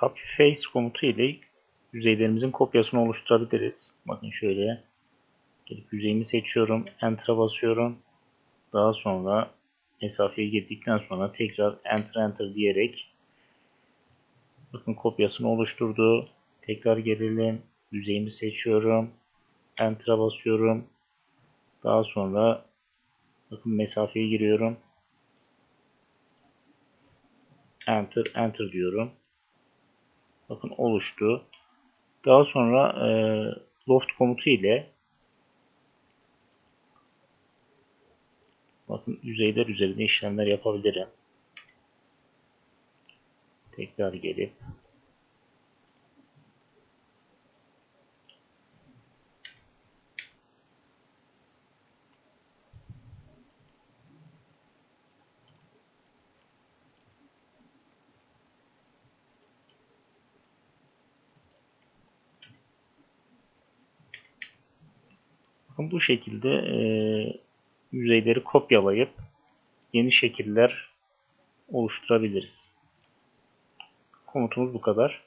copy face komutu ile yüzeylerimizin kopyasını oluşturabiliriz. Bakın şöyle gelip yüzeyimi seçiyorum. Enter'a basıyorum. Daha sonra mesafeye girdikten sonra tekrar enter enter diyerek bakın kopyasını oluşturdu. Tekrar gelelim. Yüzeyimi seçiyorum. Enter'a basıyorum. Daha sonra bakın mesafeye giriyorum. Enter, Enter diyorum. Bakın oluştu. Daha sonra e, loft komutu ile bakın yüzeyler üzerinde işlemler yapabilirim. Tekrar gelip bu şekilde e, yüzeyleri kopyalayıp yeni şekiller oluşturabiliriz. Komutumuz bu kadar.